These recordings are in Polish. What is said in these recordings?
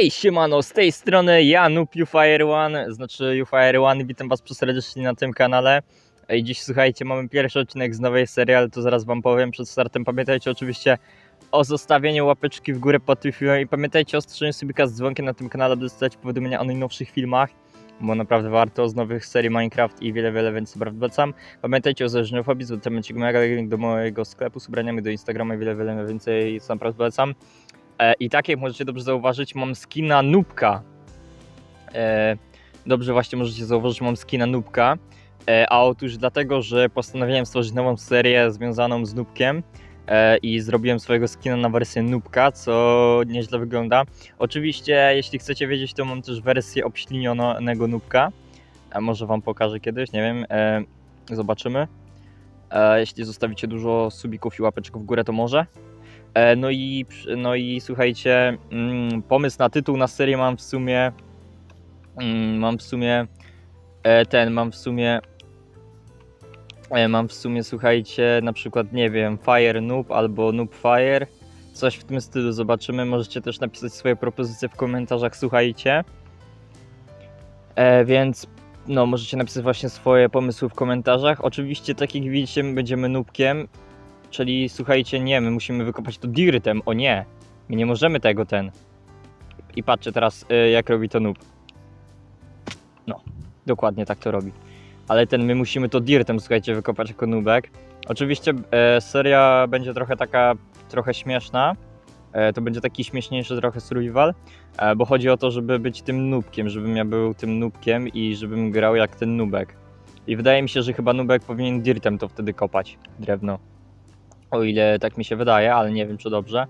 Hej, siemano, z tej strony ja, Noob Fire One, znaczy Fire One, witam was serdecznie na tym kanale. I dziś słuchajcie, mamy pierwszy odcinek z nowej serii, ale to zaraz wam powiem przed startem. Pamiętajcie oczywiście o zostawieniu łapeczki w górę pod tym filmem i pamiętajcie o strzeleniu subika z dzwonkiem na tym kanale, by dostać powiadomienia o najnowszych filmach, bo naprawdę warto z nowych serii Minecraft i wiele, wiele więcej bardzo polecam. Pamiętajcie o zależnofobii, z temacik mega link do mojego sklepu z ubraniami, do Instagrama i wiele, wiele więcej, co naprawdę polecam. E, I tak jak możecie dobrze zauważyć, mam skina Nubka. E, dobrze właśnie możecie zauważyć, mam skina Nubka. E, a otóż dlatego, że postanowiłem stworzyć nową serię związaną z Nubkiem i zrobiłem swojego skina na wersję Nubka, co nieźle wygląda. Oczywiście, jeśli chcecie wiedzieć, to mam też wersję obślinionego Nubka. Może wam pokażę kiedyś, nie wiem. Zobaczymy. Jeśli zostawicie dużo subików i łapeczek w górę, to może. E, No i, no i słuchajcie, mm, pomysł na tytuł na serię mam w sumie. mm, Mam w sumie e, ten, mam w sumie. e, Mam w sumie, słuchajcie, na przykład, nie wiem, Fire Noob albo Noob Fire. Coś w tym stylu zobaczymy. Możecie też napisać swoje propozycje w komentarzach, słuchajcie. Więc no, możecie napisać właśnie swoje pomysły w komentarzach. Oczywiście, tak jak widzicie, my będziemy nubkiem. Czyli słuchajcie, nie, my musimy wykopać to dirtem, o nie. My nie możemy tego ten. I patrzcie teraz, y, jak robi to noob. No, dokładnie tak to robi. Ale ten, my musimy to dirtem, słuchajcie, wykopać jako nubek. Oczywiście e, seria będzie trochę taka, trochę śmieszna. E, to będzie taki śmieszniejszy trochę survival, e, bo chodzi o to, żeby być tym nubkiem, żebym ja był tym nubkiem i żebym grał jak ten nubek. I wydaje mi się, że chyba nubek powinien dirtem to wtedy kopać, drewno. O ile tak mi się wydaje, ale nie wiem czy dobrze.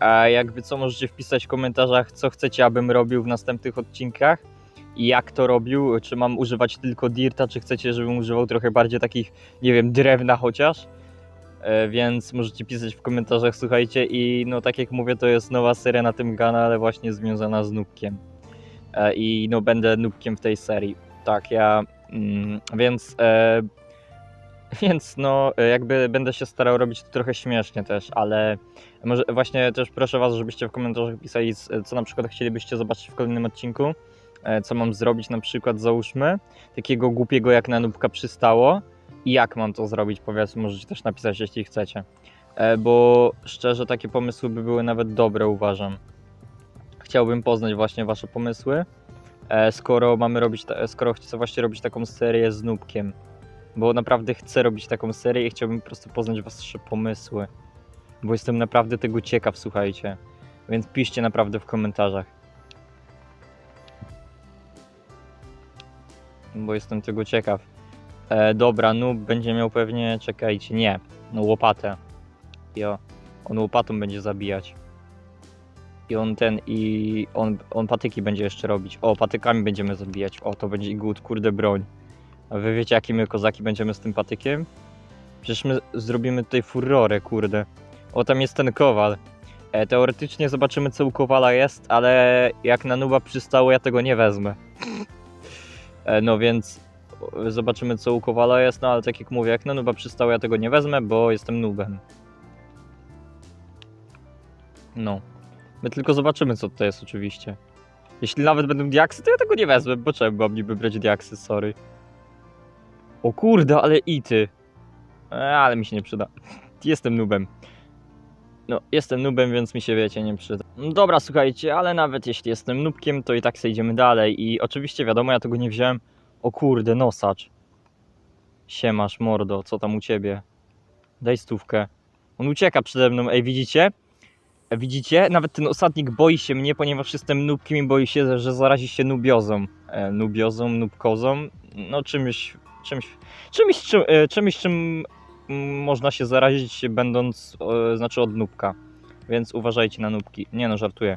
A jakby co możecie wpisać w komentarzach, co chcecie, abym robił w następnych odcinkach jak to robił. Czy mam używać tylko dirta, czy chcecie, żebym używał trochę bardziej takich, nie wiem, drewna chociaż. E, więc możecie pisać w komentarzach, słuchajcie. I no tak jak mówię, to jest nowa seria na tym kanale, właśnie związana z nubkiem. E, I no będę nubkiem w tej serii. Tak, ja. Mm, więc. E, więc no, jakby będę się starał robić to trochę śmiesznie też, ale może właśnie też proszę Was, żebyście w komentarzach pisali, co na przykład chcielibyście zobaczyć w kolejnym odcinku. e, Co mam zrobić na przykład, załóżmy, takiego głupiego jak na nubka przystało i jak mam to zrobić, powiedzmy, możecie też napisać, jeśli chcecie. E, Bo szczerze, takie pomysły by były nawet dobre, uważam. Chciałbym poznać właśnie Wasze pomysły, e, skoro mamy robić, skoro chcę właśnie robić taką serię z nubkiem bo naprawdę chcę robić taką serię i chciałbym po prostu poznać wasze pomysły. Bo jestem naprawdę tego ciekaw, słuchajcie. Więc piszcie naprawdę w komentarzach. Bo jestem tego ciekaw. E, dobra, no będzie miał pewnie, czekajcie, nie, no łopatę. Jo, on łopatą będzie zabijać. I on ten, i on, on patyki będzie jeszcze robić. O, patykami będziemy zabijać. O, to będzie good, kurde broń. Wy wiecie, jakie my kozaki będziemy z tym patykiem? Przecież my zrobimy tutaj furorę, kurde. O, tam jest ten kowal. E, teoretycznie zobaczymy, co u kowala jest, ale jak na nuba przystało, ja tego nie wezmę. E, no więc o, zobaczymy, co u kowala jest, no ale tak jak mówię, jak na nuba przystało, ja tego nie wezmę, bo jestem nubem. No. My tylko zobaczymy, co tutaj jest, oczywiście. Jeśli nawet będą diaksy, to ja tego nie wezmę, bo czemu mam niby brać diaksy, sorry. O kurde, ale ity. E, ale mi się nie przyda. Jestem nubem. No, jestem nubem, więc mi się wiecie, nie przyda. No Dobra, słuchajcie, ale nawet jeśli jestem nubkiem, to i tak idziemy dalej. I oczywiście wiadomo, ja tego nie wziąłem. O kurde, nosacz. Siemasz, mordo, co tam u ciebie? Daj stówkę. On ucieka przede mną, ej, widzicie? E, Widzicie? Nawet ten osadnik boi się mnie, ponieważ jestem nubkiem i boi się, że zarazi się nubiozą. E, nubiozą, nubkozą. No czymś czymś, czymś, czym, e, czymś, czym mm, można się zarazić będąc, e, znaczy od nubka. Więc uważajcie na nubki. Nie no, żartuję.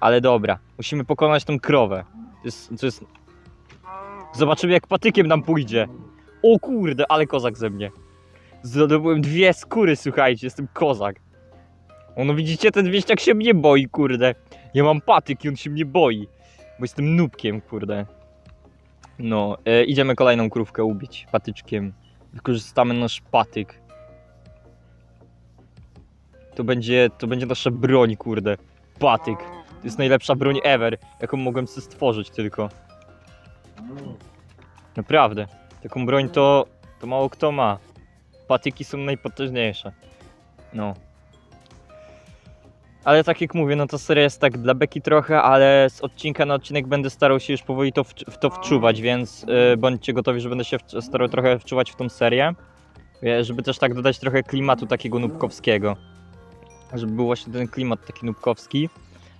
Ale dobra, musimy pokonać tą krowę. To jest, to jest... Zobaczymy jak patykiem nam pójdzie. O kurde, ale kozak ze mnie. Zdobyłem dwie skóry, słuchajcie, jestem kozak. O, no widzicie, ten wieśniak się mnie boi, kurde. Ja mam patyk i on się mnie boi. Bo jestem nubkiem, kurde. No, e, idziemy kolejną krówkę ubić patyczkiem. Wykorzystamy nasz patyk. To będzie, to będzie nasza broń, kurde. Patyk. To jest najlepsza broń ever, jaką mogłem sobie stworzyć tylko. Naprawdę. Taką broń to, to mało kto ma. Patyki są najpotężniejsze. No. Ale tak jak mówię, no to seria jest tak dla beki trochę, ale z odcinka na odcinek będę starał się już powoli to w, to wczuwać, więc y, bądźcie gotowi, że będę się w, starał trochę wczuwać w tą serię. Wie, Żeby też tak dodać trochę klimatu takiego nubkowskiego. Żeby był właśnie ten klimat taki nubkowski.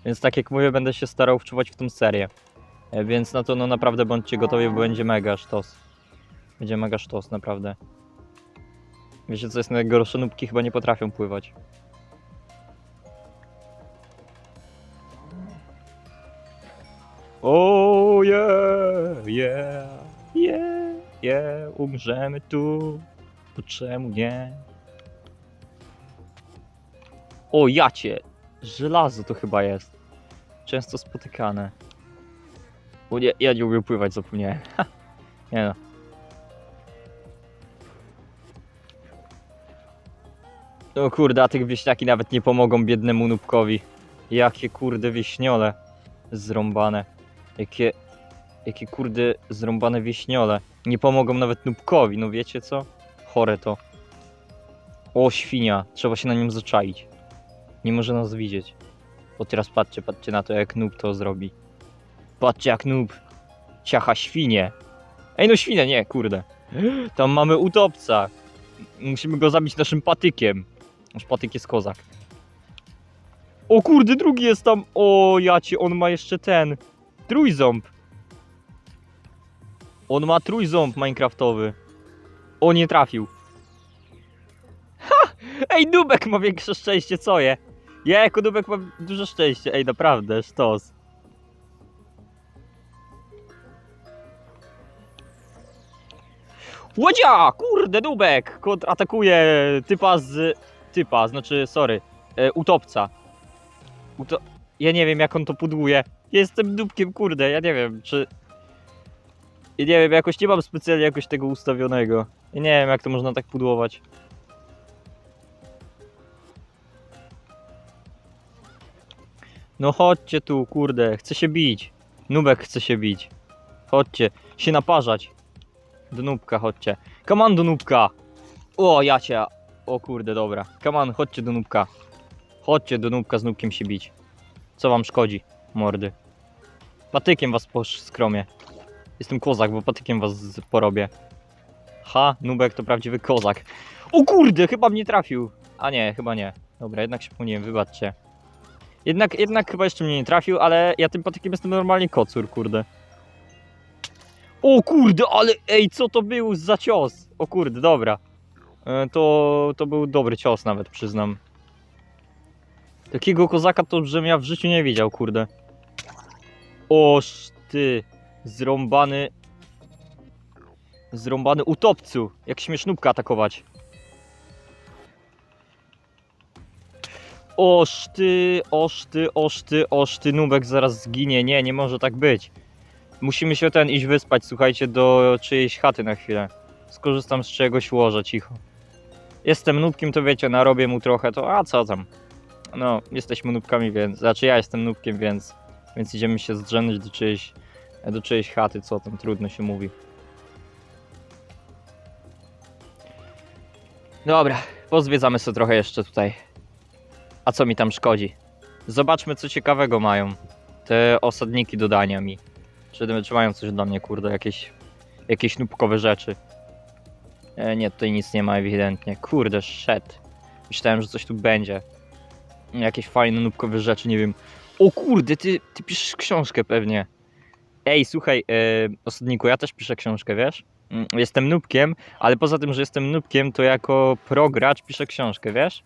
Więc tak jak mówię, będę się starał wczuwać w tą serię. E, Więc na to no naprawdę bądźcie gotowi, bo będzie mega sztos. Będzie mega sztos, naprawdę. Wiecie co jest najgorsze? Nubki chyba nie potrafią pływać. O yeah, yeah, yeah, yeah, umrzemy tu, to czemu nie? O jacie, żelazo to chyba jest. Często spotykane. O nie, ja nie umiem pływać, zapomniałem. Nie no. O kurde, a tych wieśniaki nawet nie pomogą biednemu nubkowi. Jakie kurde wieśniole zrąbane. Jakie, jakie kurde zrąbane wieśniole. Nie pomogą nawet nubkowi, no wiecie co? Chore to. O, świnia. Trzeba się na nim zaczaić. Nie może nas widzieć. Bo teraz patrzcie, patrzcie na to, jak noob to zrobi. Patrzcie, jak noob ciacha świnie. Ej, no świnia, nie, kurde. Tam mamy utopca. Musimy go zabić naszym patykiem. Nasz patyk jest kozak. O kurde, drugi jest tam. O, jacie, on ma jeszcze ten. Trójząb. On ma trójząb minecraftowy. O, nie trafił. Ha! Ej, Nubek ma większe szczęście, co je? Ja jako Nubek mam dużo szczęścia. Ej, naprawdę, sztos. Łodzia! Kurde, Nubek! Kontratakuje typa z... Typa, znaczy, sorry, e, utopca. Uto... Ja nie wiem, jak on to pudłuje. Jestem dupkiem, kurde, ja nie wiem, czy... Ja nie wiem, jakoś nie mam specjalnie jakoś tego ustawionego. Ja nie wiem, jak to można tak pudłować. No chodźcie tu, kurde, chcę się bić. Nubek chce się bić. Chodźcie, się naparzać. Do nubka chodźcie. On do nubka! O, jacie. O kurde, dobra. On, chodźcie do nubka. Chodźcie do nubka z nubkiem się bić. Co wam szkodzi, mordy? Patykiem was poskromię. Jestem kozak, bo patykiem was porobię. Ha, nubek to prawdziwy kozak. O kurde, chyba mnie trafił. A nie, chyba nie. Dobra, jednak się pomyliłem, wybaczcie. Jednak, jednak chyba jeszcze mnie nie trafił, ale ja tym patykiem jestem normalnie kocur, kurde. O kurde, ale ej, co to był za cios? O kurde, dobra. E, To, to był dobry cios nawet, przyznam. Takiego kozaka to, żebym ja w życiu nie widział, kurde. Oż ty, zrąbany... Zrąbany utopcu. Jak śmiesz nubka atakować. Oż ty, oż ty, oż ty, oż ty, nubek zaraz zginie. Nie, nie może tak być. Musimy się ten iść wyspać, słuchajcie, do czyjejś chaty na chwilę. Skorzystam z czegoś łoża, cicho. Jestem nubkiem, to wiecie, narobię mu trochę, to a co tam. No, jesteśmy nubkami, więc, znaczy ja jestem nubkiem, więc, więc idziemy się zdrzemnąć do czyjejś, do czyjejś chaty, co tam, trudno się mówi. Dobra, pozwiedzamy sobie trochę jeszcze tutaj. A co mi tam szkodzi? Zobaczmy, co ciekawego mają te osadniki do dania mi. Czy, czy mają coś dla mnie, kurde, jakieś, jakieś nubkowe rzeczy. E, nie, tutaj nic nie ma ewidentnie. Kurde, shit. Myślałem, że coś tu będzie. Jakieś fajne nubkowe rzeczy, nie wiem. O kurde, ty, ty piszesz książkę pewnie. Ej, słuchaj, e, osadniku, ja też piszę książkę, wiesz? Mm, Jestem nubkiem, ale poza tym, że jestem nubkiem, to jako progracz piszę książkę, wiesz?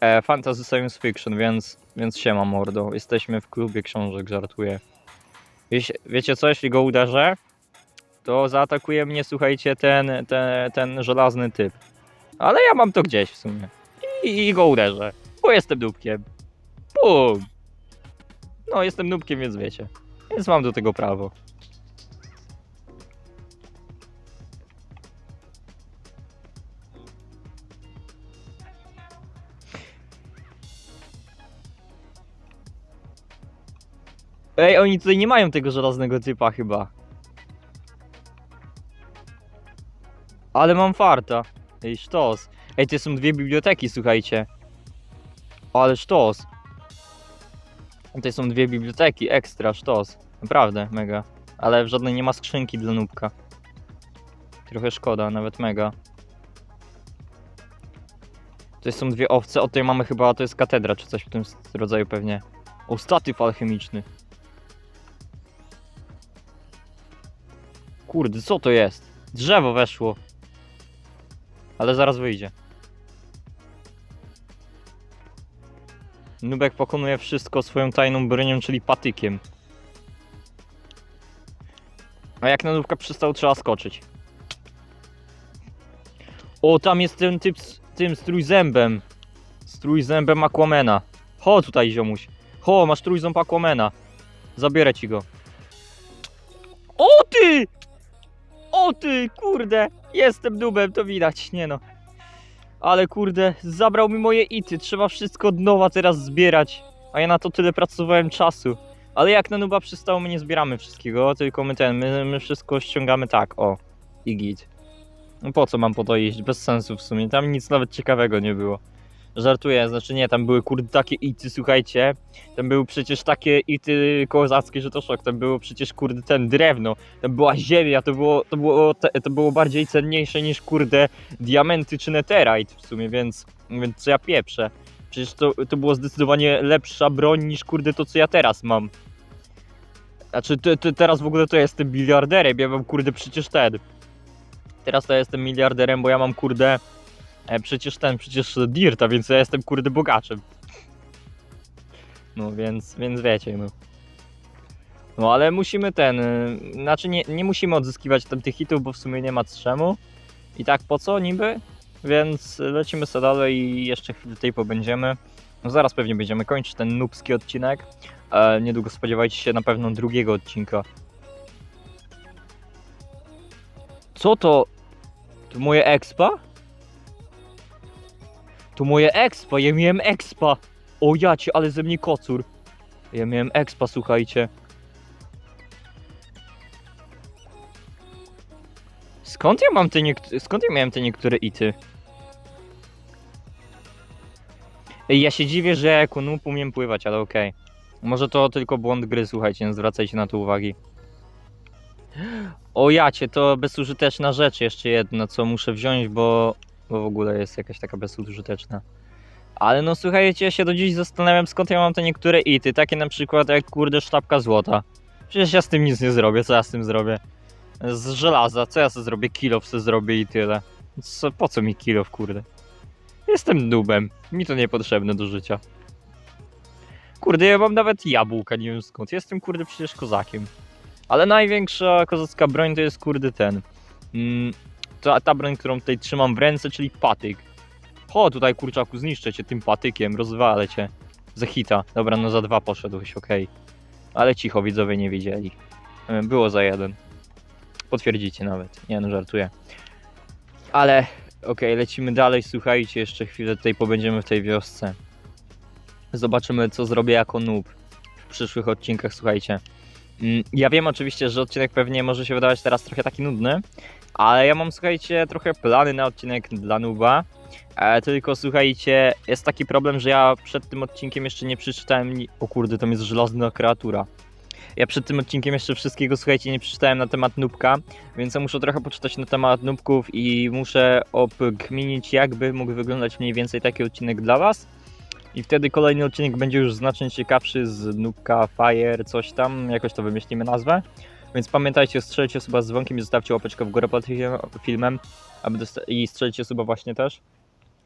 E, fantasy Science Fiction, więc, więc siema mordo. Jesteśmy w klubie książek, żartuję. Wiecie, wiecie co, jeśli go uderzę, to zaatakuje mnie, słuchajcie, ten, ten, ten żelazny typ. Ale ja mam to gdzieś w sumie. I, i go uderzę, bo jestem nubkiem. Bum! No, jestem nubkiem, więc wiecie. Więc mam do tego prawo. Ej, oni tutaj nie mają tego żelaznego typa chyba. Ale mam farta. Ej, sztos. Ej, to są dwie biblioteki, słuchajcie. Ale sztos. Tutaj są dwie biblioteki, ekstra, sztos. Naprawdę, mega. Ale w żadnej nie ma skrzynki dla nubka. Trochę szkoda, nawet mega. Tutaj są dwie owce, o tutaj mamy chyba, to jest katedra czy coś w tym rodzaju pewnie. O, statyw alchemiczny. Kurde, co to jest? Drzewo weszło. Ale zaraz wyjdzie. Nubek pokonuje wszystko swoją tajną bronią, czyli patykiem. A jak na nubka przystał, trzeba skoczyć. O, tam jest ten typ z tym z trójzębem. Z trójzębem Aquamena. Ho tutaj, ziomuś. Ho, masz trójząb Aquamena. Zabierę ci go. O ty! O ty, kurde! Jestem dubem, to widać, nie no. Ale kurde, zabrał mi moje ity, trzeba wszystko od nowa teraz zbierać. A ja na to tyle pracowałem czasu. Ale jak na nuba przystało, my nie zbieramy wszystkiego, tylko my ten, my, my wszystko ściągamy tak, o. I git. No po co mam po to iść? Bez sensu w sumie, tam nic nawet ciekawego nie było. Żartuję, znaczy nie, tam były kurde takie ity, słuchajcie. Tam były przecież takie ity kozackie, że to szok. Tam było przecież kurde ten drewno, tam była ziemia, to było, to było, te, to było bardziej cenniejsze niż kurde diamenty czy netherite w sumie, więc, więc co ja pieprzę. Przecież to, to było zdecydowanie lepsza broń niż kurde to co ja teraz mam. Znaczy ty, teraz w ogóle to jestem miliarderem, ja mam kurde przecież ten. Teraz to jestem miliarderem, bo ja mam kurde e, przecież ten, przecież Dirta, więc ja jestem kurde bogaczem. No więc, więc wiecie, no. No ale musimy ten, y, znaczy nie, nie musimy odzyskiwać tam tych hitów, bo w sumie nie ma czemu. I tak po co niby? Więc lecimy sobie dalej i jeszcze chwilę tutaj pobędziemy. No zaraz pewnie będziemy kończyć ten nubski odcinek. E, niedługo spodziewajcie się na pewno drugiego odcinka. Co to? To moje expa? To moje expa, ja miałem expa. O jacie, ale ze mnie kocur. Ja miałem expa, słuchajcie. Skąd ja mam te niekt- skąd ja miałem te niektóre ity? Ej, ja się dziwię, że noob umiem pływać, ale okej. Może to tylko błąd gry, słuchajcie, nie zwracajcie na to uwagi. O jacie, to bezużyteczna rzecz jeszcze jedna, co muszę wziąć, bo, bo w ogóle jest jakaś taka bezużyteczna. Ale no słuchajcie, ja się do dziś zastanawiam skąd ja mam te niektóre ity, takie na przykład jak kurde sztabka złota. Przecież ja z tym nic nie zrobię, co ja z tym zrobię? Z żelaza, co ja sobie zrobię? Kilof sobie zrobię i tyle. Co, po co mi kilof, kurde? Jestem nubem, mi to niepotrzebne do życia. Kurde, ja mam nawet jabłka, nie wiem skąd. Jestem kurde przecież kozakiem. Ale największa kozacka broń to jest kurde ten. Mm, ta, ta broń, którą tutaj trzymam w ręce, czyli patyk. Ho, tutaj kurczaku, zniszczę cię tym patykiem, rozwalę cię. Za hita. Dobra, no za dwa poszedłeś, okej. Ale cicho, widzowie nie wiedzieli. E, Było za jeden. Potwierdzicie nawet. Nie no, żartuję. Ale, okej, lecimy dalej, słuchajcie, jeszcze chwilę tutaj pobędziemy w tej wiosce. Zobaczymy, co zrobię jako noob w przyszłych odcinkach, słuchajcie. Mm, Ja wiem oczywiście, że odcinek pewnie może się wydawać teraz trochę taki nudny, ale ja mam, słuchajcie, trochę plany na odcinek dla nuba. E, tylko słuchajcie, jest taki problem, że ja przed tym odcinkiem jeszcze nie przeczytałem. Ni- o kurde, tam jest żelazna kreatura. Ja przed tym odcinkiem jeszcze wszystkiego, słuchajcie, nie przeczytałem na temat nubka, więc ja muszę trochę poczytać na temat nubków i muszę obgminić, jakby mógł wyglądać mniej więcej taki odcinek dla Was. I wtedy kolejny odcinek będzie już znacznie ciekawszy z nubka, fire, coś tam, jakoś to wymyślimy nazwę. Więc pamiętajcie, strzelcie suba z dzwonkiem i zostawcie łapeczkę w górę pod film- filmem aby i strzelcie suba właśnie też,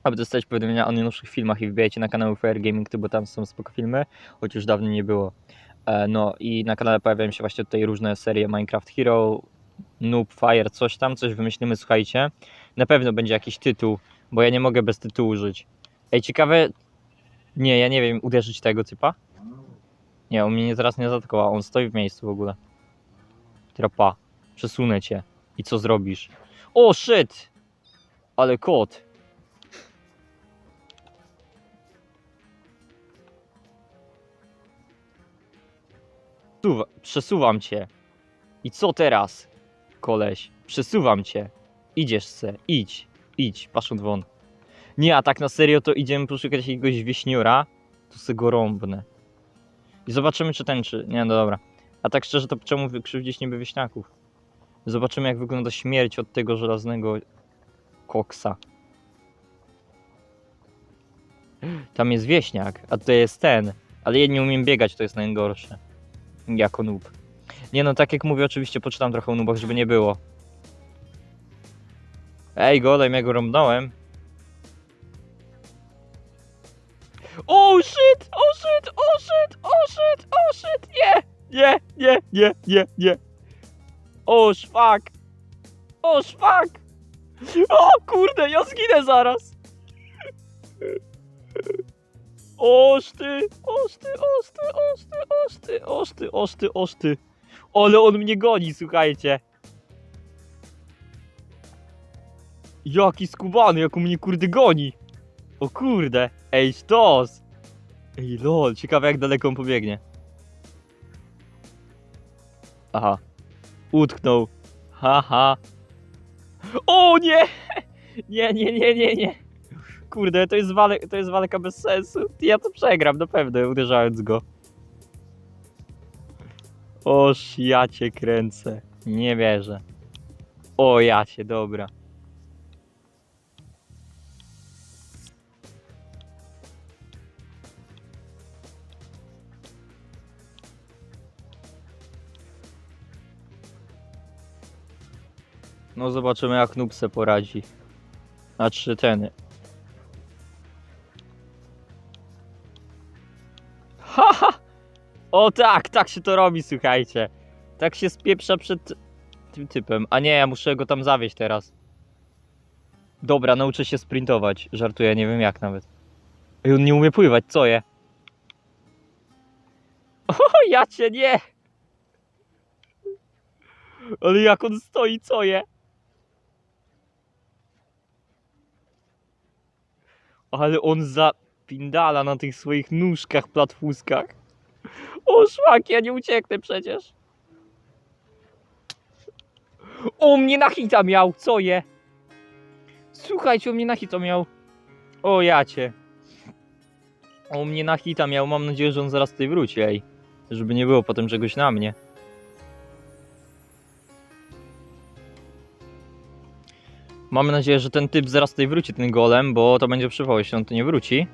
aby dostać powiadomienia o najnowszych filmach i wbijajcie na kanał Fire Gaming, bo tam są spoko filmy, choć już dawno nie było. E, No i na kanale pojawiają się właśnie tutaj różne serie Minecraft Hero, Noob, Fire, coś tam, coś wymyślimy, słuchajcie. Na pewno będzie jakiś tytuł, bo ja nie mogę bez tytułu żyć. Ej, ciekawe... Nie, ja nie wiem, uderzyć tego typa? Nie, on mnie teraz nie zaatakował, on stoi w miejscu w ogóle. Tropa, przesunę cię. I co zrobisz? O, shit! Ale kot. Suwa, przesuwam cię. I co teraz, koleś? Przesuwam cię. Idziesz se, idź, idź, paszą won. Nie, a tak na serio to idziemy poszukać jakiegoś wieśniura, to se go rąbnę. I zobaczymy czy ten, czy... Nie, no dobra. A tak szczerze to czemu wykrzywdzić niby wieśniaków? Zobaczymy jak wygląda śmierć od tego żelaznego koksa. Tam jest wieśniak, a to jest ten. Ale ja nie umiem biegać, to jest najgorsze. Jako noob. Nie no, tak jak mówię, oczywiście poczytam trochę o noobach, żeby nie było. Ej, golem, ja go rąbnąłem. O shit, o shit, o shit, o shit, o shit, nie, nie, nie, nie, nie, nie. O szwak, o szwak. O kurde, ja zginę zaraz. Oż ty, oż ty, oż ty, oż ty, oż ty, oż ty, oż ty, oż ty. Ale on mnie goni, słuchajcie. Jaki skubany, jak on mnie kurde goni. O kurde, ej sztos. Ej lol, ciekawe jak daleko on pobiegnie. Aha. Utknął. Haha. O nie! Nie, nie, nie, nie, nie. Kurde, to jest, wale, to jest walka bez sensu. Ja to przegram, na pewno, uderzając go. Oż ja cię kręcę. Nie wierzę. O ja cię, dobra. No zobaczymy jak Noob se poradzi. Znaczy ten. Haha! O tak, tak się to robi, słuchajcie. Tak się spieprza przed tym typem. A nie, ja muszę go tam zawieźć teraz. Dobra, nauczę się sprintować. Żartuję, nie wiem jak nawet. Ej, on nie umie pływać, co je? O, ja cię nie! Ale jak on stoi, co je? Ale on zapindala na tych swoich nóżkach, platfuskach. O szlak, ja nie ucieknę przecież. O mnie na hita miał, co je? Słuchajcie, o mnie na hita miał. O jacie. O mnie na hita miał, mam nadzieję, że on zaraz tutaj wróci, ej. Żeby nie było potem czegoś na mnie. Mamy nadzieję, że ten typ zaraz tutaj wróci, ten golem, bo to będzie jeśli on tu nie wróci.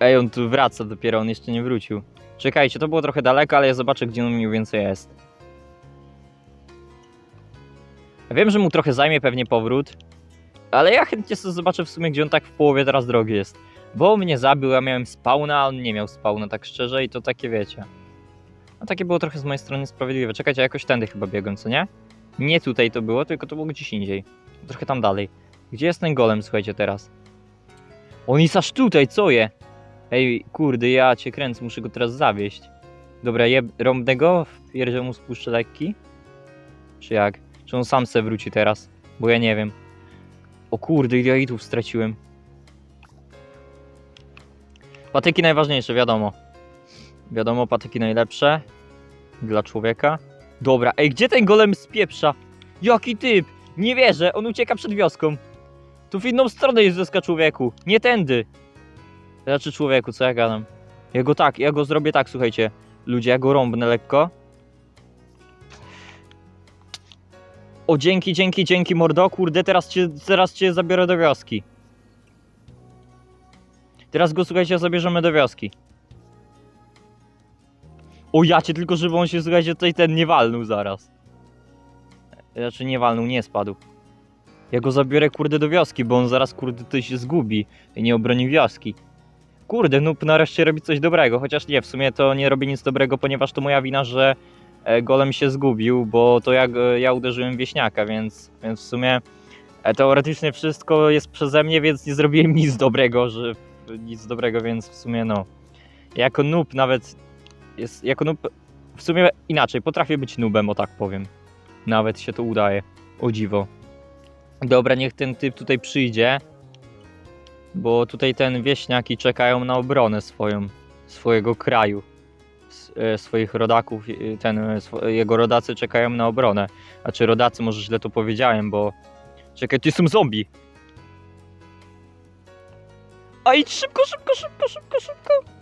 Ej, on tu wraca dopiero, on jeszcze nie wrócił. Czekajcie, to było trochę daleko, ale ja zobaczę, gdzie on mniej więcej jest. Wiem, że mu trochę zajmie pewnie powrót, ale ja chętnie sobie zobaczę w sumie, gdzie on tak w połowie teraz drogi jest. Bo mnie zabił, ja miałem spawna, a on nie miał spawna, tak szczerze, i to takie wiecie. No takie było trochę z mojej strony sprawiedliwe. Czekajcie, jakoś tędy chyba biegłem, co nie? Nie tutaj to było, tylko to było gdzieś indziej. Trochę tam dalej. Gdzie jest ten golem, słuchajcie, teraz? On jest aż tutaj, co je? Ej, kurde, ja cię kręcę, muszę go teraz zawieść. Dobra, je rąbnę go, wpierdzę mu spuszczę lekki. Czy jak? Czy on sam se wróci teraz? Bo ja nie wiem. O kurde, ile ja itów straciłem. Patyki najważniejsze, wiadomo. Wiadomo, patyki najlepsze. Dla człowieka. Dobra, ej, gdzie ten golem spieprza? Jaki typ? Nie wierzę, on ucieka przed wioską. Tu w inną stronę jest wioska człowieku, nie tędy. Znaczy człowieku, co ja gadam? Ja go tak, ja go zrobię tak, słuchajcie. Ludzie, ja go rąbnę lekko. O, dzięki, dzięki, dzięki, mordo. Kurde, teraz cię, teraz cię zabiorę do wioski. Teraz go, słuchajcie, zabierzemy do wioski. O, ja cię, tylko żeby on się, słuchajcie, tutaj ten nie walnął zaraz. Znaczy nie walnął, nie spadł. Ja go zabiorę, kurde, do wioski, bo on zaraz, kurde, tutaj się zgubi i nie obroni wioski. Kurde, Noob nareszcie robi coś dobrego, chociaż nie, w sumie to nie robi nic dobrego, ponieważ to moja wina, że e, golem się zgubił, bo to ja, go- ja uderzyłem wieśniaka, więc, więc w sumie e, teoretycznie wszystko jest przeze mnie, więc nie zrobiłem nic dobrego, że nic dobrego, więc w sumie no. Jako noob nawet jest, jako noob w sumie inaczej, potrafię być noobem, o tak powiem. Nawet się to udaje, o dziwo. Dobra, niech ten typ tutaj przyjdzie. Bo tutaj ten wieśniaki czekają na obronę swoją, swojego kraju. e, swoich rodaków, e, ten, e, jego rodacy czekają na obronę. Znaczy rodacy, może źle to powiedziałem, bo... Czekaj, tu są zombie! A idź szybko, szybko, szybko, szybko, szybko!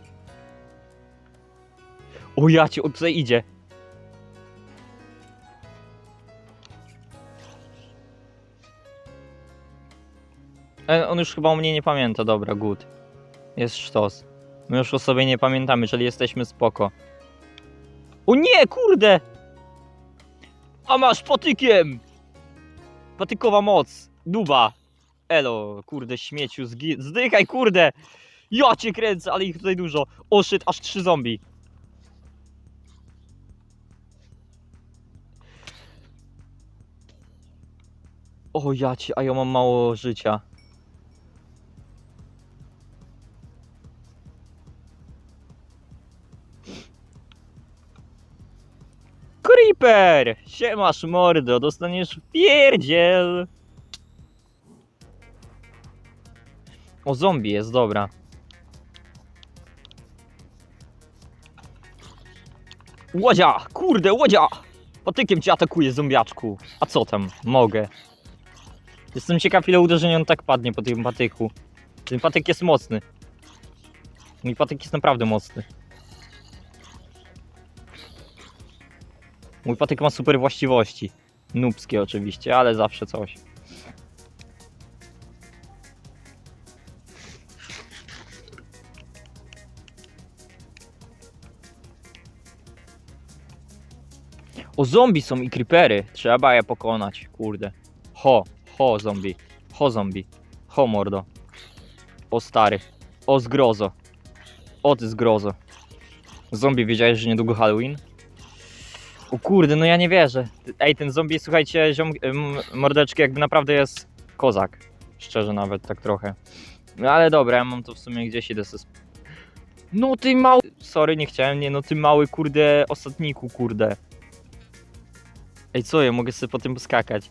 O ja cię, tutaj idzie. E, On już chyba o mnie nie pamięta, dobra, good. Jest sztos. My już o sobie nie pamiętamy, czyli jesteśmy spoko. O nie, kurde! A masz patykiem! Patykowa moc, duba. Elo, kurde, śmieciu, zdychaj, kurde! Ja cię kręcę, ale ich tutaj dużo. O shit, aż trzy zombie. O ja cię, a ja mam mało życia. Creeper! Siemasz mordo, dostaniesz pierdziel! O, zombie jest, dobra. Łodzia! Kurde, łodzia! Patykiem cię atakuje, zombiaczku. A co tam? Mogę. Jestem ciekaw, ile uderzeń on tak padnie po tym patyku. Ten patyk jest mocny. Mój patyk jest naprawdę mocny. Mój patyk ma super właściwości. Nubskie oczywiście, ale zawsze coś. O, zombie są i creepery. Trzeba je pokonać, kurde. Ho, ho zombie. Ho zombie. Ho mordo. O stary. O zgrozo. O ty zgrozo. Zombie, wiedziałeś, że niedługo Halloween? O kurde, no ja nie wierzę. Ej, ten zombie, słuchajcie, ziom, mordeczki, jakby naprawdę jest kozak. Szczerze nawet, tak trochę. No ale dobra, ja mam to w sumie gdzieś idę sp- No ty mały... Sorry, nie chciałem, nie, no ty mały, kurde, ostatniku, kurde. Ej, co ja, mogę sobie po tym poskakać.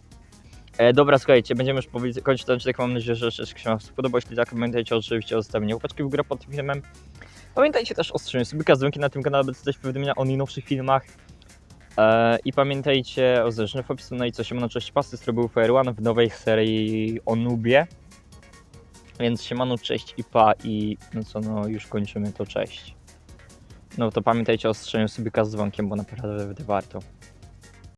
E, dobra, słuchajcie, będziemy już powoli kończyć ten odcinek. Mam nadzieję, że jeszcze się Wam spodobał. Jeśli tak, pamiętajcie oczywiście o zostawieniu łapeczki w górę pod tym filmem. Pamiętajcie też o strzemieniu subika, dzwonki na tym kanale, by dostać powiadomienia o najnowszych filmach. E, I pamiętajcie o zależnym w opisu, no i co się na cześć był Fire One w nowej serii o Nubie. Więc siemano, cześć i pa i no co, no już kończymy to, cześć. No to pamiętajcie o strzemieniu subika z dzwonkiem, bo naprawdę warto.